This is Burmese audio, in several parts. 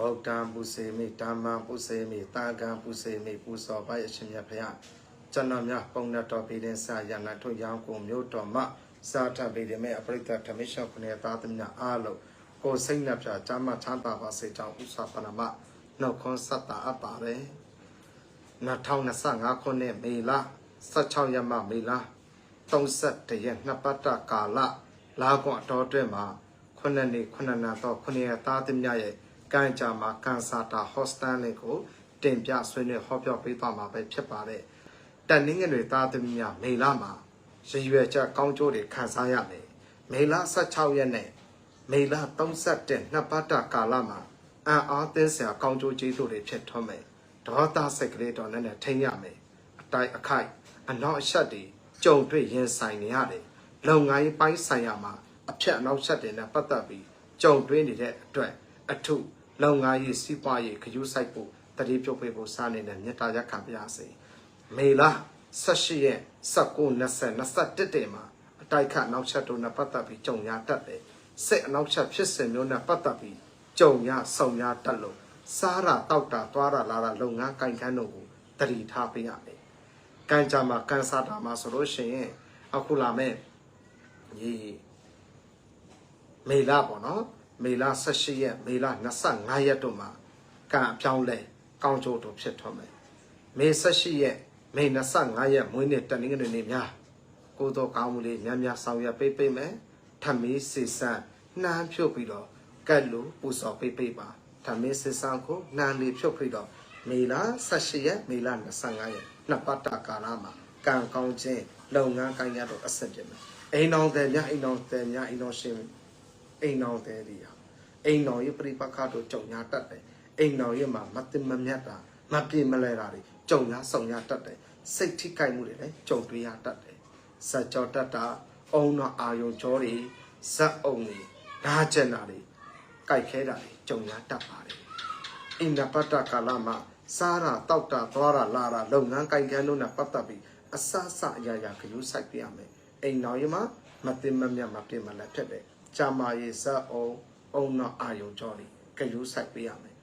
ဗုဒ္ဓံပုစေမိဓမ္မံပုစေမိတာဂံပုစေမိပူဇော်ပါရရှင်မြတ်ဖရာကျွန်တော်များပုံနဲ့တော်ပြည်တဲ့ဆာယနာထုတ်ရောင်းကိုမြို့တော်မှစာထပ်ပြည်တဲ့မဲ့အပရိသတ်ဓမ္မရှောခနဲ့သားသမီးအားလုံးကိုယ်စိတ်နှပြချမ်းမချမ်းသာပါစေကြောင်းဥစ္စာပနမနှုတ်ခွန်းဆက်တာအပ်ပါတယ်2025ခုနှစ်မေလ16ရက်မှမေလ31ရက်နှစ်ပတ်တာကာလလာကွန်အတော်အတွင်းမှာခုနှစ်နှစ်ခုနှစ်နာတော့ခုနှစ်ရက်သားသမီးရဲ့ ကံကြမှာကန်ဆာတာဟော့စတန်လေးကိုတင်ပြဆွေးနွေးဟောပြောပေးသွားမှာပဲဖြစ်ပါတယ်တန်နင်းငယ်တွေသားသမီးများမေလမှာရည်ရွယ်ချက်ကောင်းကျိုးတွေခံစားရမယ်မေလ16ရက်နဲ့မေလ31နှစ်ပတ်တာကာလမှာအံ့အားသင်းစရာကောင်းကျိုးကျေးဇူးတွေဖြစ်ထွန်းမယ်ဒေါသစိတ်ကလေးတော်နဲ့နဲ့ထိန်းရမယ်အတိုက်အခိုက်အနောက်အရှက်တွေကြုံတွေ့ရင်ဆိုင်နေရတယ်လုပ်ငန်းရေးပိုင်းဆိုင်ရာမှာအဖြတ်အနောက်ရှက်တွေနဲ့ပတ်သက်ပြီးကြုံတွေ့နေတဲ့အတွက်အထု လုပ်ငန်းရေးစီးပွားရေးခယူးဆိုင်ဖို့တတိပြုတ်ပေးဖို့စားနေတဲ့မြတ်တာရက်ခံပါရစေမေလာ18ရက်19 20 21တေမှာအတိုက်ခတ်နောက်ချက်တို့နဲ့ပတ်သက်ပြီးကြုံရတတ်တယ်စိတ်အနောက်ချက်ဖြစ်စဉ်မျိုးနဲ့ပတ်သက်ပြီးကြုံရဆုံရတတ်လို့စားရတောက်တာသွားရလာရလုပ်ငန်းကင်ခန်းတို့ကိုတတိထားပေးရမယ်ကံကြမှာကန်စားတာမှာဆိုလို့ရှိရင်အခုလာမဲ့ဒီမေလာပေါ့နော် မေလာ18ရက်မေလာ25ရက်တို့မှာကံအပြောင်းလဲကောင်းကျိုးတို့ဖြစ်ထွန်းမယ်မေ18ရက်မေ25ရက်မွေးနေ့တနင်္ဂနွေနေ့များကိုယ်တော်ကောင်းမှုလေးများများဆောင်ရွက်ပေးပေးမယ်ထမီးစီစံနှမ်းဖြုတ်ပြီးတော့ကတ်လို့ပူဇော်ပေးပေးပါထမီးစီစံကိုနှမ်းလေးဖြုတ်ပြီးတော့မေလာ18ရက်မေလာ25ရက်နှစ်ပတ်တာကာလမှာကံကောင်းခြင်းလုပ်ငန်းကိုင်းရတော့အဆက်ပြမယ်အိမ်တော်တယ်များအိမ်တော်တယ်များအိမ်တော်ရှင်အိမ်တော်တယ်ဒီဟာ အိမ်တော်ရဲ့ပြိပခါတို့ကြုံညာတတ်တယ်အိမ်တော်ရဲ့မှာမတင်မမြတ်တာမပြေမလဲတာတွေကြုံညာဆောင်ညာတတ်တယ်စိတ်ထိကြိုက်မှုတွေလည်းကြုံတွေ့ရတတ်တယ်စัจကြောတတ်တာအုံတော်အာယုံကြောတွေဇက်အုံတွေဓာကျင်တာတွေကြိုက်ခဲတာတွေကြုံညာတတ်ပါတယ်အင်ဒပတ္တကာလမှာစားတာတောက်တာသွားတာလာတာလုပ်ငန်းကိုင်ခန်းတို့နဲ့ပတ်သက်ပြီးအစစအရာရာခရူးဆိုင်ပြရမယ်အိမ်တော်ရမှာမတင်မမြတ်မပြင်းမလက်ဖြစ်တယ်ကြာမာရေးဇက်အုံ အုံတော်အာယုံကြောတွေခရူးဆိုင်ပြရမယ်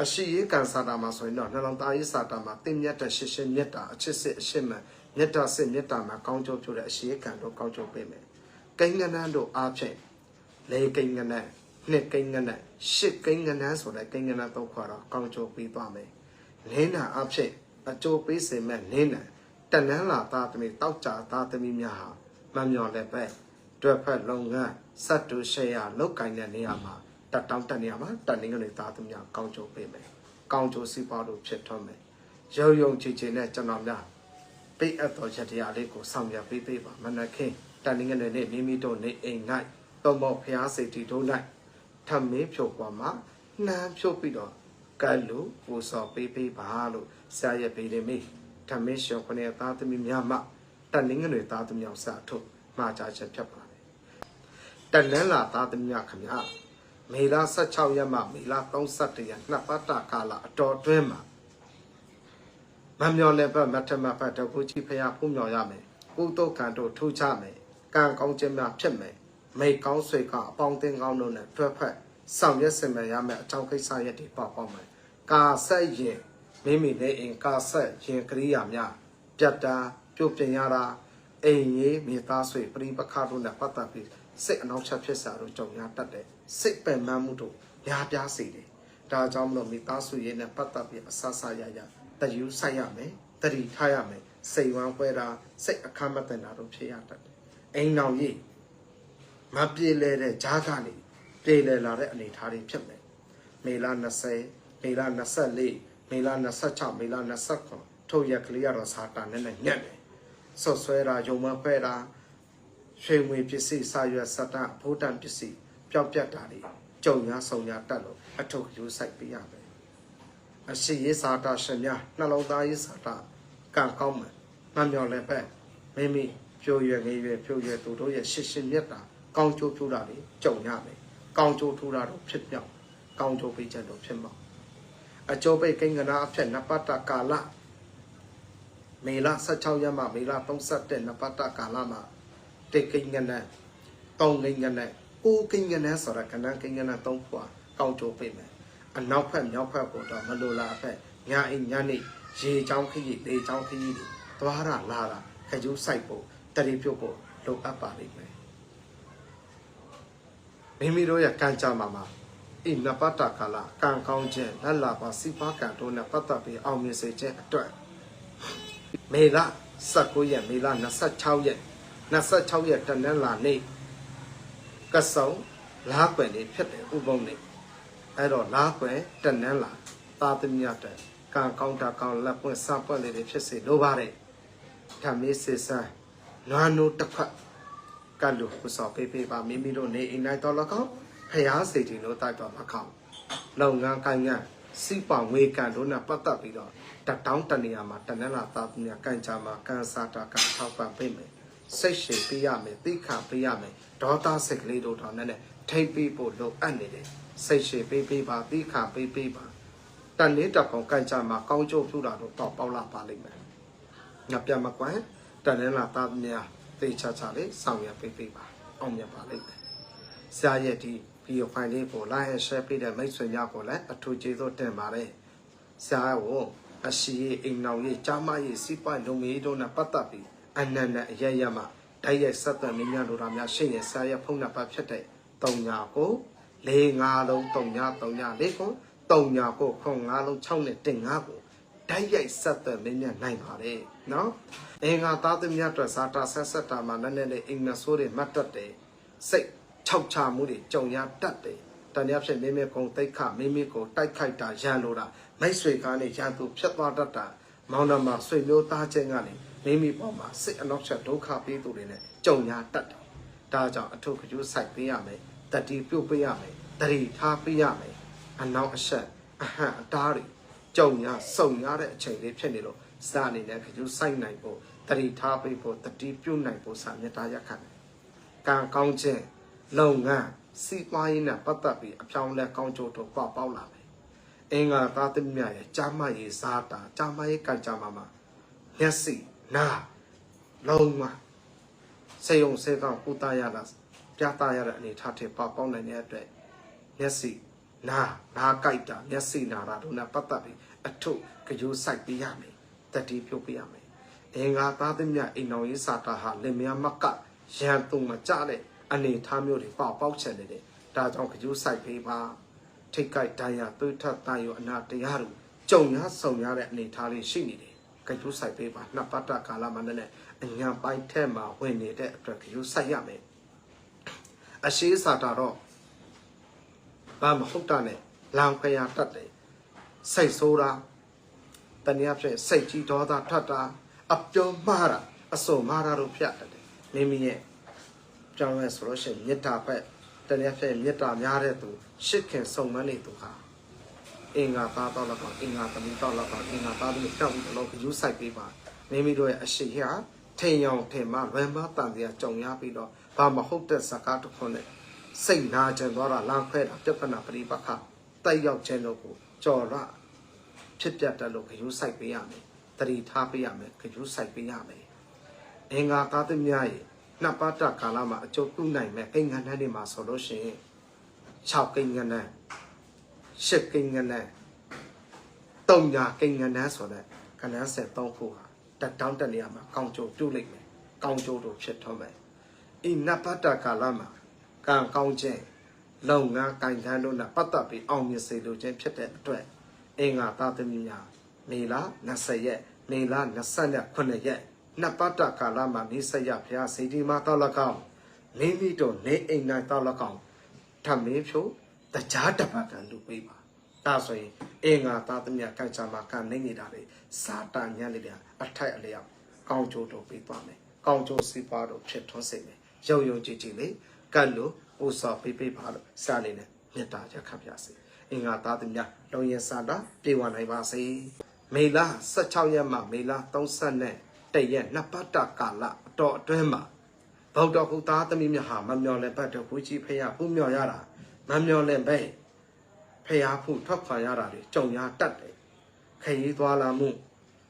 အရှိရေးကန်စာတာမှာဆိုရင်တော့နှလုံးသားရေးစာတာမှာတင်မြတ်တဲ့ရှင်းရှင်းမြတ်တာအချစ်စစ်အရှိမှန်မြတ်တာစစ်မြတ်တာမှာကောင်းကျိုးပြုတဲ့အရှိရေးကန်တို့ကောင်းကျိုးပေးမယ်ကိန်းငနန်းတို့အားဖြင့်လေကိန်းငနန်းနှစ်ကိန်းငနန်းရှစ်ကိန်းငနန်းဆိုတဲ့ကိန်းငနန်းသုံးခွာတော့ကောင်းကျိုးပေးသွားမယ်နင်းနာအားဖြင့်အကျိုးပေးစေမဲ့နင်းနာတနန်းလာသားသမီးတောက်ကြသားသမီးများဟာမမျော်လည်းပဲ တွက်ဖက်လုပ်ငန်းစက်တူရှယ်ယာလုတ်ကင်တဲ့နေရာမှာတက်တောင်းတက်နေရမှာတက်နေကလေးသားသမီးများကောင်းကျိုးပေးမယ်ကောင်းကျိုးစီးပွားလို့ဖြစ်ထွန်းမယ်ရုံရုံချီချီနဲ့ကျွန်တော်များပိတ်အပ်တော်ချက်တရားလေးကိုဆောင်ရပေးပေးပါမနက်ခင်းတက်နေကလေးနဲ့မိမိတို့နေအိမ်၌တော့မောဖျားစိတ်တီတို့၌ထမင်းဖြုတ်ပေါ်မှာနှမ်းဖြုတ်ပြီးတော့ကဲလို့ပူစော်ပေးပေးပါလို့ဆရာရဲ့ဗေဒမေဓမ္မေရှောခနဲ့သားသမီးများမှတက်နေကလေးသားသမီးအောင်စထုတ်မှာကြချက်ဖြစ်ပါ တယ်တက်လန်းလာသားသမီးများခင်ဗျာမေလ16ရက်မှမေလ31ရက်နှစ်ပတ်တာကာလအတော်တွင်းမှာမမျော်လည်းပဲမထမဖတ်တကူကြီးဖျားဖုံးမြော်ရမယ်ကုတုကံတို့ထူချမယ်ကံကောင်းခြင်းများဖြစ်မယ်မိကောင်းဆွေကအပေါင်းအသင်းကောင်းတို့နဲ့တွဲဖက်ဆောင်ရွက်စင်မယ်ရမယ်အကြောင်းကိစ္စရက်တွေပေါ့ပေါ့မယ်ကာဆက်ရင်မိမိနဲ့အင်ကာဆက်ရင်ကရိယာများပြတ်တာပြုတ်ပြင်ရတာအိမ်ကြီးမိသားဆွေပရိပခတို့နဲ့ပတ်သက်ပြီး စိတ်အနောက်ချက်ဖြစ်စာတို့ကြုံရတတ်တယ်စိတ်ပင်ပန်းမှုတို့များပြားစေတယ်ဒါကြောင့်မလို့မိသားစုရေးနဲ့ပတ်သက်ပြီးအဆဆရရတယူဆိုင်ရမယ်တတိထားရမယ်စိတ်ဝမ်းပွဲတာစိတ်အခမ်းမတန်တာတို့ဖြစ်ရတတ်တယ်အိမ်တော်ကြီးမပြေလဲတဲ့ဂျားကနေပြေလဲလာတဲ့အနေအထားတွေဖြစ်မယ်မေလ20မေလ24မေလ26မေလ29ထုတ်ရက်ကလေးရတော့စာတာနဲ့နဲ့ညက်တယ်ဆော့ဆွဲတာယုံမဖဲတာ ရွှေငွေပစ္စည်းစာရွက်စတဘိုးတန်ပစ္စည်းပျောက်ပြတ်တာတွေကြုံရဆုံရတတ်လို့အထုပ်ယူဆိုင်ပေးရမယ်အရှိရေးစာတာရှင်များနှလုံးသားရေးစာတာကံကောင်းမယ်မှန်မြော်လည်းပဲမိမိဖြိုးရွယ်ငယ်ရွယ်ဖြိုးရွယ်သူတို့ရဲ့ရှစ်ရှင်မြတ်တာကောင်းကျိုးဖြိုးတာတွေကြုံရမယ်ကောင်းကျိုးထူတာတော့ဖြစ်မြောက်ကောင်းကျိုးပေးချက်တော့ဖြစ်မှာအကျိုးပိတ်ကိန်းကနာအဖြစ်နပတ္တကာလမေလ16ရက်မှမေလ31နပတ္တကာလမှာ တိတ်ကိန်းကနာ3ကိန်းကနာကိုကိန်းကနန်းဆိုတာကနန်းကိန်းကနန်းသုံးခွာကောင်းကြိုးပေးမယ်အနောက်ဖက်မြောက်ဖက်ကိုတော့မလိုလားအဖက်ညာအိမ်ညနေရေချောင်းခရီးလေချောင်းခရီးတွေသွားရလာတာခကြူးဆိုင်ဖို့တတိပြုတ်ဖို့လိုအပ်ပါလိမ့်မယ်မိမိတို့ရဲ့ကံကြမ္မာမှာအိနပတ္တကာလကံကောင်းခြင်းလက်လာပါစိပါကံတို့နဲ့ပတ်သက်ပြီးအောင်မြင်စေခြင်းအတွက်မေလ19ရက်မေလ26ရက် 26ရက်တနင်္လာနေ့ကဆုံလားကွယ်လေးဖြစ်တယ်ဥပုံနေ့အဲ့တော့လားကွယ်တနင်္လာသာသမီတဲ့ကံကောင်းတာကောင်းလက်ပွင့်စပွင့်လေးတွေဖြစ်စေလိုပါတယ်ဓမ္မေစေစံနွားနိုးတစ်ဖက်ကလူပူစော်ပေးပေးပါမိမိတို့နေအိမ်၌တော်၎င်းဖျားစိတ်တီလို့တိုက်တော်၎င်းလုပ်ငန်းကိုင်ငန်းစီပောင်ငွေကံတို့နဲ့ပတ်သက်ပြီးတော့တတောင်းတနေရာမှာတနင်္လာသာသမီကံကြမှာကံစားတာကထောက်ပံ့ပေးမယ် စိတ်ရှည်ပေးရမယ်သိခါပေးရမယ်ဒေါသစိတ်ကလေးတို့တော့နဲ့ထိပ်ပေးဖို့လိုအပ်နေတယ်စိတ်ရှည်ပေးပေးပါသိခါပေးပေးပါတန်လေးတပောင်ကံကြမှာကောင်းကျိုးပြုတာတော့ပေါက်လာပါလိမ့်မယ်ငါပြန်မကွမ်းတန်လည်းလာသားများသိချာချာလေးဆောင်ရပေးပေးပါအောင်မြတ်ပါလိမ့်မယ်ဆရာရဲ့ဒီဗီဒီယိုဖိုင်လေးကို like and share ပေးတဲ့မိတ်ဆွေများကိုလည်းအထူးကျေးဇူးတင်ပါတယ်ဆရာကိုအရှိရေးအိမ်အောင်ရေးကြားမရေးစီးပွားရေးလုပ်ငန်းတို့နဲ့ပတ်သက်ပြီး အနန္တအရရမှာဓာတ်ရိုက်ဆက်သွယ်မင်းများတို့များရှိရင်ဆရာရဲ့ဖုန်းနံပါတ်ဖြစ်တဲ့3ညာကို၄၅လုံး3ညာ3ညာ၄ကို3ညာကိုခွန်5လုံး6နဲ့တင်5ကိုဓာတ်ရိုက်ဆက်သွယ်မင်းများနိုင်ပါတယ်နော်အင်္ဂါသားသမီးအတွက်ဇာတာဆက်ဆက်တာမှာနည်းနည်းလေးအိမ်မဆိုးတွေမှတ်တတ်တယ်စိတ်ခြောက်ချမှုတွေကြုံရတတ်တယ်တန်ရဖြစ်မိမိကုံတိတ်ခမိမိကိုတိုက်ခိုက်တာရန်လိုတာမိတ်ဆွေကားနဲ့ရန်သူဖြတ်သွားတတ်တာမောင်နှမဆွေမျိုးသားချင်းကနေ မိမိပေါ်မှာစိတ်အနောက်ချက်ဒုက္ခပေးသူတွေနဲ့ကြုံရတတ်တယ်ဒါကြောင့်အထုပ်ကကျူးစိုက်ပေးရမယ်တတိပြုတ်ပေးရမယ်တတိထားပေးရမယ်အနောက်အဆက်အဟံအတားတွေကြုံရစုံရတဲ့အချိန်လေးဖြစ်နေလို့စအနေနဲ့ကကျူးစိုက်နိုင်ဖို့တတိထားပေးဖို့တတိပြုတ်နိုင်ဖို့စာမေတ္တာရက်ခံတယ်ကံကောင်းခြင်းလုပ်ငန်းစီးပွားရေးနဲ့ပတ်သက်ပြီးအပြောင်းလဲကောင်းကျိုးတို့ပေါပေါက်လာမယ်အင်္ဂါသားသမီးများရဲ့ကြားမရေးဇာတာကြားမရေးကံကြမ္မာမှာမျက်စိ နားလုံးဝစေယုံစေကောင်ပူတာရတာပြတာရတဲ့အနေထားထင်ပေါပေါက်နိုင်တဲ့အတွက်မျက်စိနားနားကြိုက်တာမျက်စိနာတာတို့နဲ့ပတ်သက်ပြီးအထုကြိုးစိုက်ပေးရမယ်တတိပြုတ်ပေးရမယ်အင်္ဂါသားသမီးများအိမ်တော်ရေးစာတာဟာလင်မယားမကရန်သူမကြတဲ့အနေထားမျိုးတွေပေါပေါက်ချင်နေတယ်ဒါကြောင့်ကြိုးစိုက်ပေးပါထိတ်ကြိုက်တရားသွေးထက်တန်ရောအနာတရားတို့ကြုံရဆုံရတဲ့အနေထားလေးရှိနေတယ် ကြိုးစိုက်ပေးပါနှစ်ပတ်တကာလမှာနဲ့အညာပိုင်းထဲမှာဝင်နေတဲ့အတွက်ကြိုးစိုက်ရမယ်အရှိစာတာတော့ဘာမဟုတ်တာနဲ့လောင်ခရတတ်တယ်စိတ်ဆိုးတာတနည်းအားဖြင့်စိတ်ကြီးဒေါသထွက်တာအပြုံးမှားတာအစုံမှားတာတို့ဖြတ်တတ်တယ်မိမိရဲ့ကြောင်းရဲဆိုလို့ရှိရင်မေတ္တာဘက်တနည်းအားဖြင့်မေတ္တာများတဲ့သူရှစ်ခင်စုံမနေသူဟာ အင်္ဂါသားတော့လောက်အင်္ဂါသမီးတော့လောက်အင်္ဂါသားသမီးတောက်ပြီးတော့ယူဆိုင်ပေးပါမိမိတို့ရဲ့အရှိဟာထိန်ရောင်ထင်မှလွယ်မတန်တရားကြုံရပြီးတော့ဘာမဟုတ်တဲ့စကားတစ်ခုနဲ့စိတ်နာကျင်သွားတာလမ်းခွဲတာပြဿနာပရိပခတိုက်ရောက်ခြင်းတို့ကိုကြော်ရဖြစ်ပြတတ်လို့ခရူးဆိုင်ပေးရမယ်တတိထားပေးရမယ်ခရူးဆိုင်ပေးရမယ်အင်္ဂါသားသမီးရဲ့နှစ်ပတ်တာကာလမှာအကျုပ်ပြုနိုင်မဲ့ကိန်းဂဏန်းတွေမှာဆိုလို့ရှိရင်6ကိန်းဂဏ န်း10ကိန်းဂဏန်း3ညာကိန်းဂဏန်းဆိုတဲ့ကဏ္ဍဆက်3ခုဟာတက်တောင်းတက်နေရမှာကောင်းကျိုးပြုလိုက်မယ်ကောင်းကျိုးတို့ဖြစ်ထွန်းမယ်ဤနှစ်ပတ်တာကာလမှာကံကောင်းခြင်းလုပ်ငန်းကိုင်ခန်းတို့နဲ့ပတ်သက်ပြီးအောင်မြင်စေလိုခြင်းဖြစ်တဲ့အတွက်အင်္ဂါသားသမီးများမေလ20ရက်မေလ29ရက်နှစ်ပတ်တာကာလမှာနေဆက်ရဖျားစေတီမှာတောက်လကောင်းမိမိတို့နေအိမ်နိုင်တောက်လကောင်းထမင်းဖြိုး တကြားတပတ်တန်လူပေးပါဒါဆိုရင်အင်္ဂါသားသမီးကံချမှာကံနေနေတာလေစာတာညံ့လေးအထိုက်အလျောက်ကောင်းကျိုးတို့ပေးသွားမယ်ကောင်းကျိုးစီးပွားတို့ဖြစ်ထွန်းစေမယ်ရုံရုံကြည်ကြည်လေးကတ်လို့ဥစ္စာပေးပေးပါလို့စာလေးနဲ့မေတ္တာရက်ခတ်ပြစေအင်္ဂါသားသမီးလုံရင်စာတာပြေဝနိုင်ပါစေမေလ16ရက်မှမေလ30နဲ့တရက်နှစ်ပတ်တာကာလအတော်အတွင်းမှာဗုဒ္ဓဘုသားသမီးများဟာမမျော်လင့်ဘတ်တော်ကိုကြီးဖရာဥမျော်ရတာ မမျော်လင့်ဘဲဖရာဖုထွက်ခွာရတာတွေကြုံရတတ်တယ်ခရီးသွားလာမှု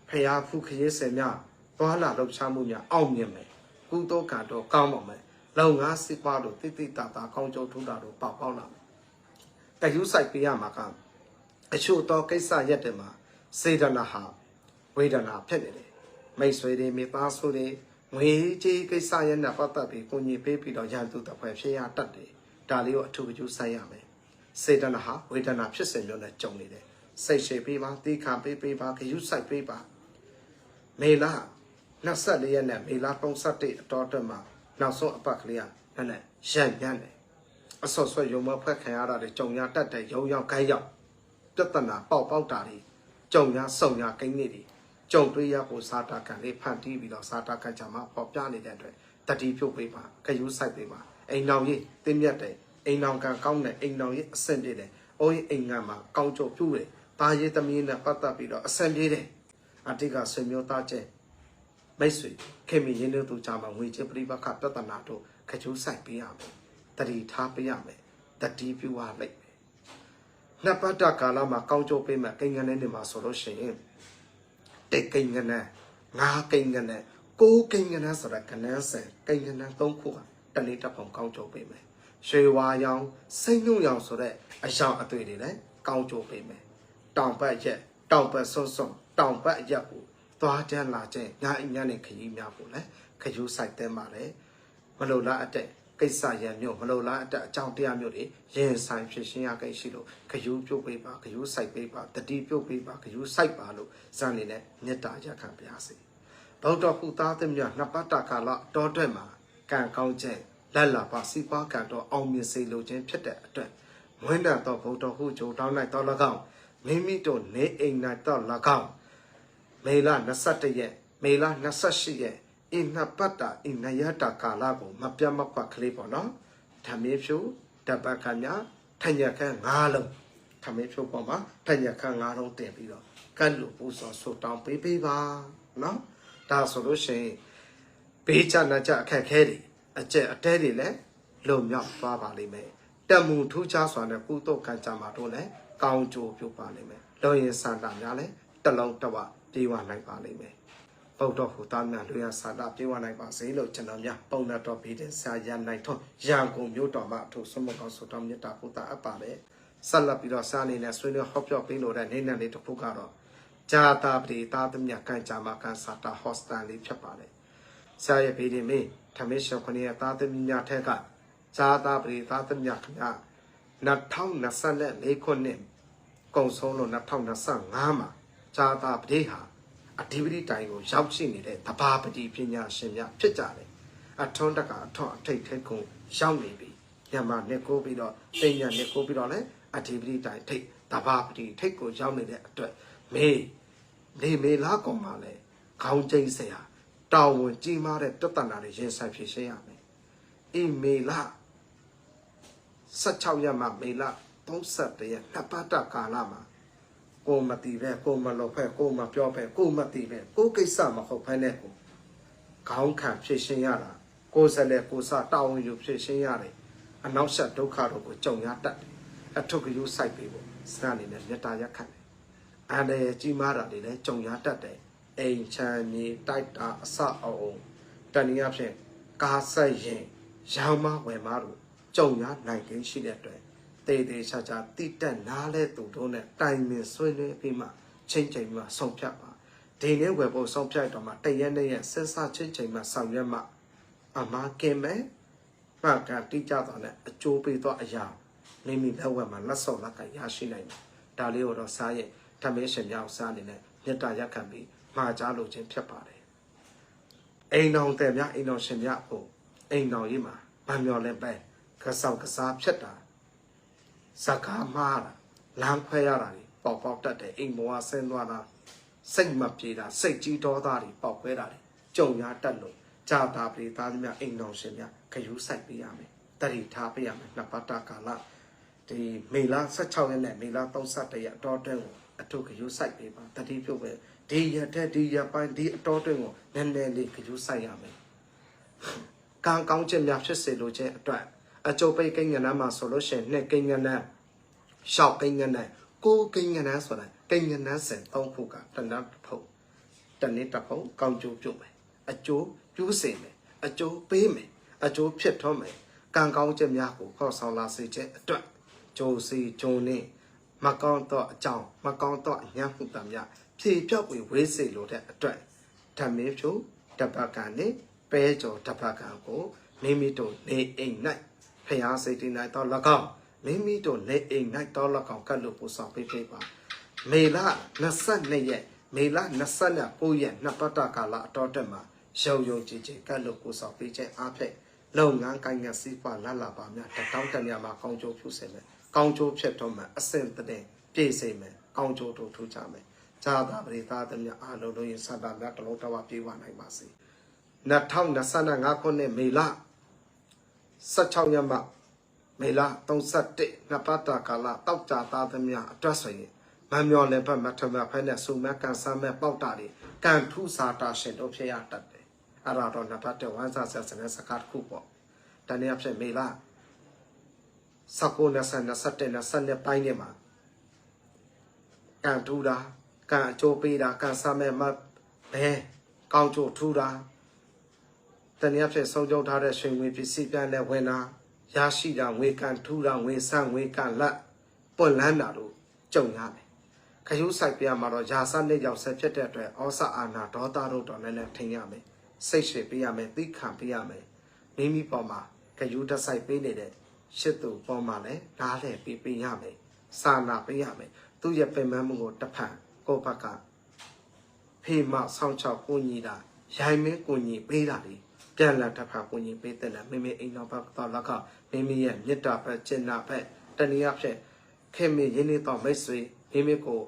ဖရာဖုခရီးစင်များသွားလာလှုပ်ရှားမှုများအောင်မြင်မယ်ကုသိုလ်ကံတော့ကောင်းပါမယ်လုံငါစစ်ပွားတို့တိတိတတာကောင်းကျိုးထူတာတို့ပေါပေါက်လာမယ်တယူဆိုင်ပေးရမှာကအချို့သောကိစ္စရက်တွေမှာစေတနာဟာဝေဒနာဖြစ်နေတယ်မိတ်ဆွေတွေမိသားစုတွေငွေကြီးကိစ္စရက်နဲ့ပတ်သက်ပြီးကိုကြီးပေးပြီးတော့ရန်သူတစ်ဖွဲ့ဖြစ်ရတတ်တယ် ဒါလေးကိုအထူးကြိုးဆိုင်ရမယ်စေတနာဟာဝေဒနာဖြစ်စဉ်မျိုးနဲ့ကြုံနေတယ်စိတ်ရှိပေးပါတိခါပေးပေးပါခရုစိုက်ပေးပါမေလာ24ရက်နဲ့မေလာ31အတော်အတွက်မှာနောက်ဆုံးအပတ်ကလေးကနည်းနည်းရံ့ညံ့တယ်အဆော့ဆော့ရုံမဖွဲ့ခံရတာတွေကြုံရတတ်တယ်ရုံရောက်ခိုင်းရောက်ပြဿနာပေါက်ပေါက်တာတွေကြုံရစုံရကိန်းနေတွေကြုံတွေ့ရဖို့စာတာကန်လေးဖန်တီးပြီးတော့စာတာကန်ချာမှာပေါ်ပြနေတဲ့အတွက်တတိပြုတ်ပေးပါခယူးဆိုင်ပေးပါ အိမ်တော်ကြီးတင်းမြတ်တယ်အိမ်တော်ကန်ကောင်းတယ်အိမ်တော်ကြီးအဆင်ပြေတယ်အိုးအိမ်ငံမှာကောင်းကြပြုတ်တယ်တာရေးသမီးနဲ့ပတ်သက်ပြီးတော့အဆင်ပြေတယ်အတိတ်ကဆွေမျိုးသားချင်းမိတ်ဆွေခင်မီရင်းနှီးသူကြမှာငွေချင်းပြိပခပြဿနာတို့ခကျူးဆိုင်ပေးရမယ်တတိထားပေးရမယ်တတိပြုရလိုက်မယ်နှစ်ပတ်တာကာလမှာကောင်းကျိုးပေးမဲ့ကိန်းဂဏန်းတွေမှာဆိုလို့ရှိရင်တိတ်ကိန်းဂဏန်းငါးကိန်းဂဏန်းကိုးကိန်းဂဏန်းဆိုတဲ့ဂဏန်းစံကိန်းဂဏန်းသုံးခုဟာ တနေ့တစ်ပုံကောင်းကျိုးပေးမယ်ရွှေဝါရောင်စိတ်ညွန့်ရောင်ဆိုတဲ့အယောင်အသွေးတွေလည်းကောင်းကျိုးပေးမယ်တောင်ပတ်ရက်တောင်ပတ်ဆွတ်ဆွတ်တောင်ပတ်ရက်ကိုသွားကြလာခြင်းညာအညံ့နဲ့ခရီးများဖို့လဲခယူးဆိုင်တဲ့မှာလဲမလို့လားအတက်ကိစ္စရံမျိုးမလို့လားအတက်အကြောင်းတရားမျိုးတွေရင်ဆိုင်ဖြစ်ရှင်းရကိန်းရှိလို့ခယူးပြုတ်ပေးပါခယူးဆိုင်ပေးပါတတိပြုတ်ပေးပါခယူးဆိုင်ပါလို့ဇန်နေနဲ့မေတ္တာရက်ခံပါရစေဘုဒ္ဓဟူသားသမီးနှစ်ပတ်တာကာလတောတွဲမှာကံကောင်းခြင်း လက်လာပါစီပါကံတော့အောင်မြင်စေလိုခြင်းဖြစ်တဲ့အတွက်မွင်းတတ်သောဘုဒ္ဓဟူဂျိုတောင်းလိုက်တော်၎င်းမိမိတို့နေအိမ်၌တော့၎င်းမေလ21ရက်မေလ28ရက်အင်းနှစ်ပတ်တာအင်းနယတာကာလကိုမပြတ်မကွက်ကလေးပေါ့နော်ဓမင်းဖြူတပတ်ခမြထညက်ခန်း9လုံးဓမင်းဖြူပေါ်မှာထညက်ခန်း9လုံးတင်ပြီးတော့ကတ်လူပူဇော်ဆုတောင်းပေးပေးပါနော်ဒါဆိုလို့ရှိရင်ဘေးချနာချအခက်ခဲတွေ အကျက်အတဲတွေလည်းလုံမြောက်သွားပါလိမ့်မယ်တက်မှုထူးခြားစွာနဲ့ကုသိုလ်ကံကြမှာတို့လည်းကောင်းကျိုးပြုပါလိမ့်မယ်လောရင်စန္ဒများလည်းတလုံးတဝပြေဝနိုင်ပါလိမ့်မယ်ဗုဒ္ဓဟူသားများလူရဆန္ဒပြေဝနိုင်ပါစေလို့ကျွန်တော်များပုံနာတော်ပြီးတဲ့ဆရာရနိုင်ထွန်းရန်ကုန်မြို့တော်မှာအထုဆွမ်းမကောင်းဆုတောင်းမြတ်တာပို့တာအပ်ပါတယ်ဆက်လက်ပြီးတော့စာအနေနဲ့ဆွေးနွေးဟောပြောပေးလို့တဲ့နေ့နဲ့လေးတစ်ခုကတော့ဂျာတာပရိသာသမ ्या ကန်ကြမှာကန်စာတာဟော့စတန်လေးဖြစ်ပါတယ် ဆရာရဲ့ဗီဒီမေထမင်းရှင်ခொနည်းသားသမီးများထက်ကဂျာတာပရိသာသမ ्या ခင်ဗျာ2024ခုနှစ်ကုံဆုံးလို့2025မှာဂျာတာပရိဟာအဓိပတိတိုင်ကိုရောက်ရှိနေတဲ့တဘာပတိပညာရှင်များဖြစ်ကြတယ်အထွန်းတကအထွန်းအထိတ်ထိတ်ကိုရောက်နေပြီညမှာနှစ်ကိုပြီးတော့သိညာနှစ်ကိုပြီးတော့လည်းအဓိပတိတိုင်ထိတ်တဘာပတိထိတ်ကိုရောက်နေတဲ့အတွက်မေနေမေလားကောင်ပါလေခေါင်းကျိန်းစရာ တောင်းဝင်ကြီးမားတဲ့တတနာတွေရင်ဆိုင်ဖြစ်ရှင်းရမယ်အိမေလား16ရက်မှမေလ31ရက်နှစ်ပတ်တာကာလမှာကိုမတီပဲကိုမလောက်ဖက်ကိုမပြောဖက်ကိုမတီပဲကိုကိစ္စမဟုတ်ဖက်နဲ့ကိုခေါင်းခံဖြစ်ရှင်းရတာကိုယ်စလဲကိုစတောင်းယူဖြစ်ရှင်းရတယ်အနောက်ဆက်ဒုက္ခတို့ကိုကြုံရတတ်တယ်အထုပ်ကယူစိုက်ပေးဖို့စရအနေနဲ့မေတ္တာရက်ခံတယ်အန္တရာယ်ကြီးမားတာတွေလည်းကြုံရတတ်တယ် အိမ်ချမ်းမြေတိုက်တာအဆအောင်တနည်းအားဖြင့်ကားဆက်ရင်ရောင်မဝယ်မတို့ကြုံရနိုင်ခြင်းရှိတဲ့အတွက်တေးသေးချာချာတိတက်နားလဲသူတို့နဲ့တိုင်ပင်ဆွေးနွေးပြီးမှချိန်ချိန်မှဆုံးဖြတ်ပါဒီနေ့ဝယ်ဖို့ဆုံးဖြတ်တော့မှတရက်နဲ့ရက်ဆက်စချင်းချိန်မှဆောင်ရွက်မှအမကင်မဲမှကတိကျသွားတဲ့အကျိုးပေးသောအရာမိမိလက်ဝက်မှာလက်စော်လက်ကရရှိနိုင်တယ်ဒါလေးကိုတော့စားရဲ့ဓမ္မရှင်များကိုစားအနေနဲ့မေတ္တာရက်ခံပြီး မှာကြားလိုခြင်းဖြစ်ပါတယ်အိမ်တော်တဲ့များအိမ်တော်ရှင်များကိုအိမ်တော်ကြီးမှာဗမျော်လဲပဲကဆောက်ကစားဖြစ်တာစကားမှားတာလမ်းခွဲရတာတွေပေါက်ပေါက်တတ်တယ်အိမ်ဘဝဆင်းသွားတာစိတ်မပြေတာစိတ်ကြီးဒေါသတွေပေါက်ခွဲတာတွေကြုံရတတ်လို့ဂျာတာပြေသားသမီးအိမ်တော်ရှင်များခရူးဆိုင်ပေးရမယ်တတိထားပေးရမယ်နှစ်ပတ်တာကာလဒီမေလ16ရက်နဲ့မေလ31ရက်အတော်တွင်းကိုအထုခရူးဆိုင်ပေးပါတတိပြုတ်ပဲ ဒီရက်တဲ့ဒီရက်ပိုင်းဒီအတော်တွင်းကိုနည်းနည်းလေးခရူးဆိုင်ရမယ်ကံကောင်းခြင်းများဖြစ်စေလိုခြင်းအတွက်အကျုပ်ပိတ်ကိန်းငန်းမှာဆိုလို့ရှိရင်နှစ်ကိန်းငန်းရှောက်ကိန်းငန်းကိုကိန်းငန်းဆိုတာကိန်းငန်းစင်သုံးခုကတနတ်ဖို့တနစ်တစ်ဖုံကောင်းကျိုးပြုတ်မယ်အကျိုးပြုစေမယ်အကျိုးပေးမယ်အကျိုးဖြစ်ထွန်းမယ်ကံကောင်းခြင်းများကိုခေါ်ဆောင်လာစေခြင်းအတွက်ဂျိုစီဂျုံနေမကောင်းသောအကြောင်းမကောင်းသောအညာမှုတမ်းများ ဖြေပြောက်ပြီးဝေးစေလိုတဲ့အတွက်ဓမ္မေဖြူတပတ်ကန်နေပဲကြော်တပတ်ကန်ကိုမိမိတို့နေအိမ်၌ဖျားစိတ်တည်၌တော့၎င်းမိမိတို့နေအိမ်၌တော့၎င်းကတ်လို့ပူဆောင်ပေးပေးပါမေလ22ရက်မေလ29ရက်နှစ်ပတ်တာကာလအတော်တက်မှာရုံရုံကြည်ကြည်ကတ်လို့ကိုဆောင်ပေးခြင်းအားဖြင့်လုပ်ငန်းကိုင်ငါစီးပွားလလပါများတတောင်းတများမှာကောင်းကျိုးဖြစ်စေမယ်ကောင်းကျိုးဖြစ်တော့မှအစင်တဲ့ပြည့်စေမယ်ကောင်းကျိုးတို့ထူးကြမယ် ဇာတာပရိသတ်များအားလုံးတို့ရဲ့စတာများတလုံးတဝပြေးဝနိုင်ပါစေ2025ခုနှစ်မေလ16ရက်မှမေလ31နှစ်ပတ်တာကာလတောက်ကြသားသမျှအတွက်ဆိုရင်မမျော်လည်းဘတ်မထမဖက်နဲ့စုံမကန်ဆမ်းမဲ့ပေါက်တာတွေကန်ထုစာတာရှင်တို့ဖြစ်ရတတ်တယ်အဲ့ဒါတော့နံပါတ်1ဝမ်းစာဆက်စတဲ့စကားတစ်ခုပေါ့တနည်းအားဖြင့်မေလာ19 20 21 22ပိုင်းနေမှာကန်ထူတာ ကန်အကျိုးပေးတာကန်ဆမ်းမဲ့မဘဲကောင်းကျိုးထူတာတနည်းအားဖြင့်ဆုံးကြုံထားတဲ့ရှင်ငွေပစ္စည်းပြန်လဲဝင်တာရရှိတာငွေကန်ထူတာငွေဆန့်ငွေကန်လက်ပွင့်လန်းတာတို့ကြုံရတယ်ခရုစိုက်ပြမှာတော့ယာစနဲ့ရောက်ဆက်ဖြစ်တဲ့အတွက်ဩစအာနာဒေါသတို့တော်လည်းလည်းထင်ရမယ်စိတ်ရှည်ပေးရမယ်သိခံပေးရမယ်မိမိပေါ်မှာခရုတက်ဆိုင်ပေးနေတဲ့ရှစ်သူပေါ်မှာလည်းနားလည်ပေးပေးရမယ်စာနာပေးရမယ်သူ့ရဲ့ပင်မမှုကိုတစ်ဖန် ကိုယ့်ဘက်ကဖေးမဆောင်းချောက်ကိုညီတာရိုင်းမင်းကိုညီပေးတာလေပြန်လာတစ်ဖန်ကိုညီပေးတဲ့လားမိမိအိမ်တော်ဘက်တော့လက်ကမိမိရဲ့မေတ္တာဘက်ကျင့်တာဘက်တနည်းအားဖြင့်ခင်မင်းရင်းနေတော့မိတ်ဆွေမိမိကို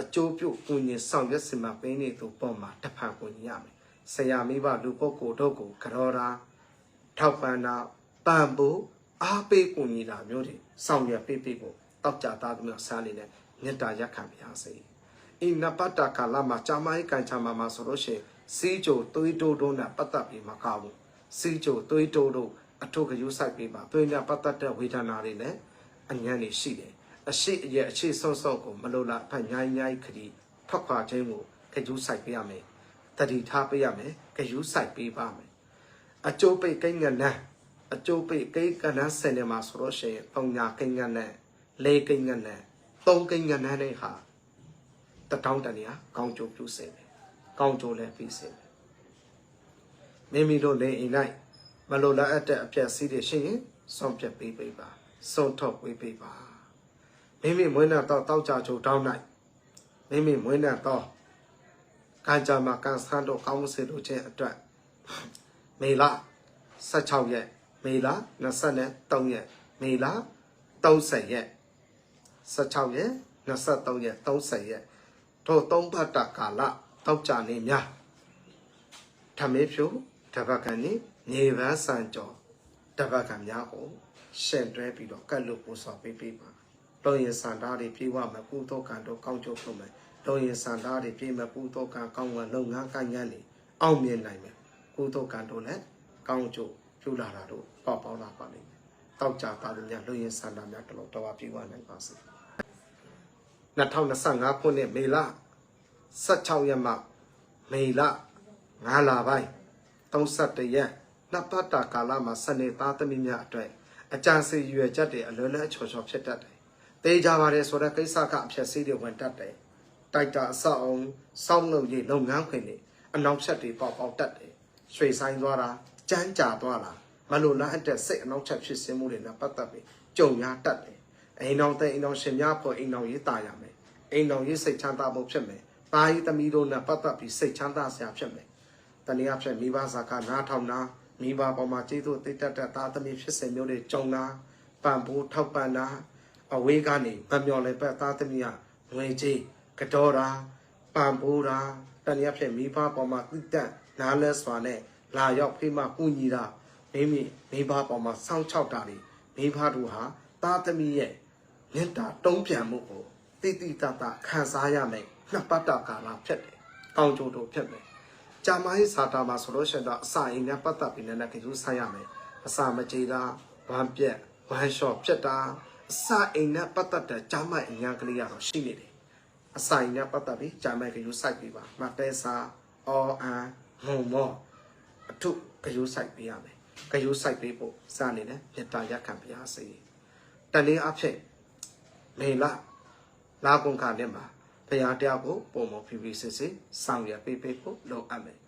အကျိုးပြုကိုညင်ဆောင်ရွက်စင်မှာပေးနေသူပုံမှာတစ်ဖန်ကိုညင်ရမယ်ဆရာမိဘလူပုဂ္ဂိုလ်တို့ကိုကြောတာထောက်ပံ့တာပံ့ပိုးအားပေးကိုညင်တာမျိုးတွေဆောင်ရွက်ပေးပေးဖို့တောက်ကြသားသူများစားနေတဲ့မေတ္တာရက်ခံပါရစေ အိနပတ္တကာလမှာကြာမိုင်းကန်ချာမှာမှာဆိုလို့ရှိရင်စီးကြိုသွေးတိုးတိုးနဲ့ပတ်သက်ပြီးမကောက်ဘူးစီးကြိုသွေးတိုးတို့အထုကယူဆိုင်ပေးပါသွေးနဲ့ပတ်သက်တဲ့ဝေဒနာတွေလည်းအញ្ញံနေရှိတယ်အရှိအရဲ့အခြေဆုံးဆုံးကိုမလိုလားအဖက်ညိုင်းညိုင်းခရီထွက်ခွာခြင်းကိုကြယူဆိုင်ပေးရမယ်တတိထားပေးရမယ်ကြယူဆိုင်ပေးပါမယ်အကျိုးပိတ်ကိန်းငနန်းအကျိုးပိတ်ကိန်းကနန်းစင်နေမှာဆိုလို့ရှိရင်ပုံညာကိန်းငနန်းလေးကိန်းငနန်းသုံးကိန်းငနန်းတွေဟာ တတောင်းတနေရကောင်းကျိုးပြုစေတယ်ကောင်းကျိုးလည်းပြီးစေတယ်မိမိတို့နေအိမ်၌မလိုလားအပ်တဲ့အပြည့်အစည်းတွေရှိရင်ဆုံးဖြတ်ပေးပေးပါဆုံးထုတ်ပေးပေးပါမိမိမွေးနှံတော့တောက်ကြချိုတောင်း၌မိမိမွေးနှံတော့ကံကြမ္မာကံဆန်းတော့ကောင်းမှုစေလို့ခြင်းအတွက်မေလ16ရက်မေလ23ရက်မေလ30ရက်16ရက်23ရက်30ရက် ထိုသုံးပတ်တာကာလတောက်ကြနေများထမေဖြူတပတ်ကန်နေနေပန်းစံကြောတပတ်ကန်များကိုရှင်တွဲပြီးတော့ကတ်လို့ပို့ဆောင်ပေးပေးပါလုံရင်စန္ဒာတွေပြေဝမကုသောကံတို့ကောင်းကျိုးဖို့မယ်လုံရင်စန္ဒာတွေပြေမကုသောကံကောင်းဝလုံငန်းကိုင်းငန်းတွေအောင်မြင်နိုင်မယ်ကုသောကံတို့လည်းကောင်းကျိုးပြုလာတာတို့ပေါပေါလာပါလိမ့်မယ်တောက်ကြပါလို့များလုံရင်စန္ဒာများတလို့တော်ပြေဝနိုင်ပါစေ 2025ခုနှစ်မေလ16ရက်မှမေလ9လပိုင်း31ရက်နှစ်ပတ်တာကာလမှာစနေသားသမီးများအတွက်အကြံစီရွယ်ချက်တွေအလွယ်လွယ်ချော်ချော်ဖြစ်တတ်တယ်တေးကြပါတယ်ဆိုတော့ကိစ္စကအဖြစ်စီးတွေဝင်တတ်တယ်တိုက်တာအဆောက်အောင်စောင်းလုပ်ရေးလုပ်ငန်းခွင်တွေအနောက်ချက်တွေပေါက်ပေါက်တတ်တယ်ရွှေဆိုင်သွားတာကြမ်းကြာသွားတာမလိုလားအပ်တဲ့စိတ်အနောက်ချက်ဖြစ်စင်းမှုတွေနဲ့ပတ်သက်ပြီးကြုံရတတ်တယ် အိမ်တော်တဲ့အိမ်တော်ရှင်များဖို့အိမ်တော်ရေးတာရမယ်အိမ်တော်ရေးစိတ်ချမ်းသာမှုဖြစ်မယ်တာကြီးသမီးတို့နဲ့ပတ်သက်ပြီးစိတ်ချမ်းသာစရာဖြစ်မယ်တနည်းအားဖြင့်မိဘဇာကနားထောင်တာမိဘပေါ်မှာကျေးဇူးတိတ်တက်တဲ့သားသမီးဖြစ်စဉ်မျိုးတွေကြုံတာပံ့ပိုးထောက်ပံ့တာအဝေးကနေမမျော်လည်ပတ်သားသမီးကငွေကြီးကတော့တာပံပိုးတာတနည်းအားဖြင့်မိဘပေါ်မှာတိတက်နားလဲစွာနဲ့လာရောက်ဖေးမှကုညီတာမိမိမိဘပေါ်မှာစောင့်ချောက်တာတွေမိဘတို့ဟာသားသမီးရဲ့ မေတ္တာတုံးပြန်မှုကိုတိတိတတ်တာခံစားရမယ်နှစ်ပတ်တာကာလဖြစ်တယ်။ကောင်းကျိုးတို့ဖြစ်မယ်။ကြာမဟိစာတာမှာဆိုလို့ရှိရင်တော့အစာအိမ်နဲ့ပတ်သက်ပြီးလည်းကြိုးဆိုင်ရမယ်။အစာမကြေတာဝမ်းပြက်ဝမ်းလျှော့ဖြစ်တာအစာအိမ်နဲ့ပတ်သက်တဲ့ကြာမအညာကလေးကတော့ရှိနေတယ်။အစာအိမ်နဲ့ပတ်သက်ပြီးကြာမကယူဆိုင်ပြီးပါ။မတဲစာအော်အန်ငုံမောအထုကယူဆိုင်ပေးရမယ်။ကယူဆိုင်ပေးဖို့စနေတယ်မေတ္တာရက်ခံပါရစေ။တနည်းအားဖြင့် မေလလာကုန်ခါနဲ့မှာဘုရားတရားကိုပုံမဖိဖိစစ်စစ်ဆောင်ရပေးပေးဖို့လိုအပ်မယ်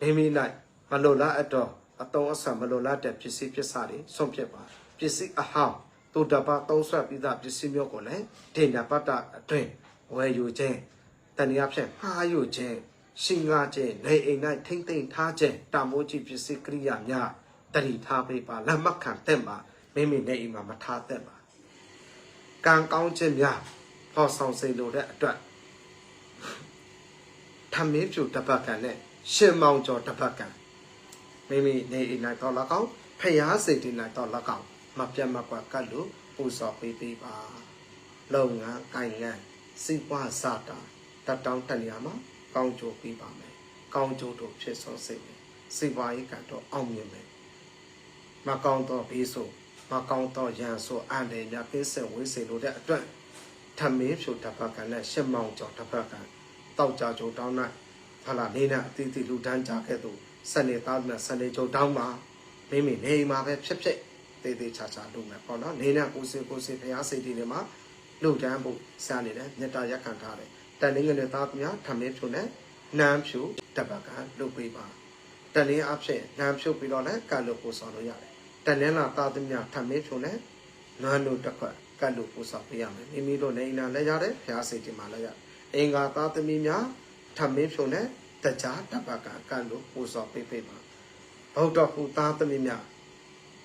မိမိ၌မလိုလားအပ်တော့အတုံးအဆန်မလိုလားတဲ့ပစ္စည်းပစ္စတွေဆုံးဖြတ်ပါပစ္စည်းအဟောင်းတူတပါသုံးဆွတ်ပြီးသားပစ္စည်းမျိုးကိုလည်းဒေနာပတ္တအတွင်းဝယ်ယူခြင်းတဏှာဖြင့်မှားယူခြင်းရှင်ငါခြင်းနေအိမ်၌ထိမ့်သိမ့်ထားခြင်းတာမိုးကြီးပစ္စည်းကိရိယာများတတိထားပေးပါလက်မခံတဲ့မှာမိမိနေအိမ်မှာမထားတဲ့ပါ ကံကောင်းခြင်းများဖော်ဆောင်စေလိုတဲ့အတွက်ထမင်းဖြူတစ်ပတ်ကန်နဲ့ရှင်မောင်ကျော်တစ်ပတ်ကန်မိမိနေအိမ်၌တော့၎င်းဖျားစိတ်ဒီ၌တော့၎င်းမပြတ်မကွက်ကတ်လို့ပူဇော်ပေးပေးပါလုံငန်းကိုင်ငန်းစိပွားစတာတတ်တောင်းတနေရာမှာကောင်းကျိုးပေးပါမယ်ကောင်းကျိုးတို့ဖြစ်စောစိတ်မယ်စိပွားရေးကတော့အောင်မြင်မယ်မကောင်းတော့ဘေးဆို မကောင်းတော့ရန်ဆိုအန်တယ်ညပင်းဆက်ဝေးစေလို့တဲ့အတွက်ထမင်းဖြူတစ်ပတ်ကန်နဲ့ရှစ်မောင်ကျော်တစ်ပတ်ကန်တောက်ကြကြိုတောင်းနိုင်ဟာလာနေနဲ့အတီးတီလူတန်းကြခဲ့သူစနေသားနဲ့စနေကြိုတောင်းမှာမိမိနေမှာပဲဖြစ်ဖြစ်တေးသေးချာချာလုပ်မယ်ပေါ့နော်နေနဲ့ကိုစီကိုစီဖျားစိတ်တွေမှာလူတန်းဖို့စနေတယ်မေတ္တာရက်ခံထားတယ်တန်လင်းငယ်နဲ့သားသမီးထမင်းဖြူနဲ့နမ်းဖြူတစ်ပတ်ကန်လုပ်ပေးပါတန်လင်းအဖြစ်နမ်းဖြူပြီးတော့လည်းကတ်လို့ပို့ဆောင်လို့ရတယ် တန်လင်းလာသားသမီးထမင်းဖြူနဲ့နမ်းတို့တစ်ခွက်ကတ်လို့ပို့ဆောင်ပေးရမယ်မိမိတို့နေအိမ်နဲ့လည်းရတယ်ဖျားစိတ်တွေမှာလည်းရတယ်အင်္ဂါသားသမီးများထမင်းဖြုံနဲ့တကြားတပတ်ကကန့်လို့ပူဇော်ပေးပေးပါဗုဒ္ဓဟူသားသမီးများ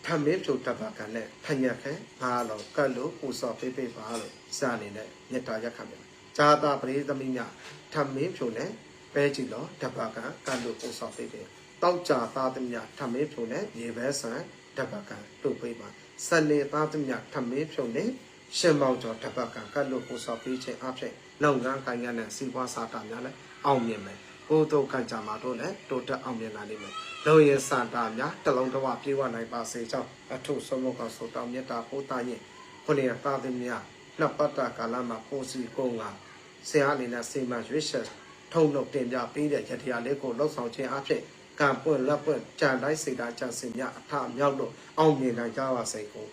ထမင်းဖြုံတပတ်ကနဲ့ဖညက်ခဲငါလောကန့်လို့ပူဇော်ပေးပေးပါလို့စာအနေနဲ့မြတ်တာရက်ခံပြဇာတာပရိသမီးများထမင်းဖြုံနဲ့ပဲကြည့်လို့တပတ်ကကန့်လို့ပူဇော်ပေးပေးတောက်ကြသားသမီးများထမင်းဖြုံနဲ့ရေဘဲဆန် တပတ်ကတို့ပေးပါစနေသားသမီးများထမင်းဖြုံနဲ့ရှင်မောင်ကျော်တပတ်ကကတ်လို့ပူဇော်ပေးခြင်းအဖြစ်လုပ်ငန်းကိုင်ငန်းနဲ့စီးပွားစာတာများလည်းအောင်မြင်မယ်။ကိုယ်တို့ကံကြမှာတို့လည်းတိုးတက်အောင်မြင်လာနိုင်မယ်။လုံရင်စာတာများတလုံးတစ်ဝပြေဝနိုင်ပါစေကြောင်းအထုဆုံးမကဆုတောင်းမြတ်တာပို့တာရင်ခုနေပါသည်များနှစ်ပတ်တာကာလမှာကိုစီကိုငါဆရာအနေနဲ့စိတ်မှရွေးချက်ထုံလုပ်တင်ပြပေးတဲ့ရတရားလေးကိုလှုပ်ဆောင်ခြင်းအဖြစ် ကံပွင့်လက်ပွင့်ကြံတိုင်းစိတ်ဓာတ်ကြံစင်များအထမြောက်လို့အောင်မြင်နိုင်ကြပါစေကုန်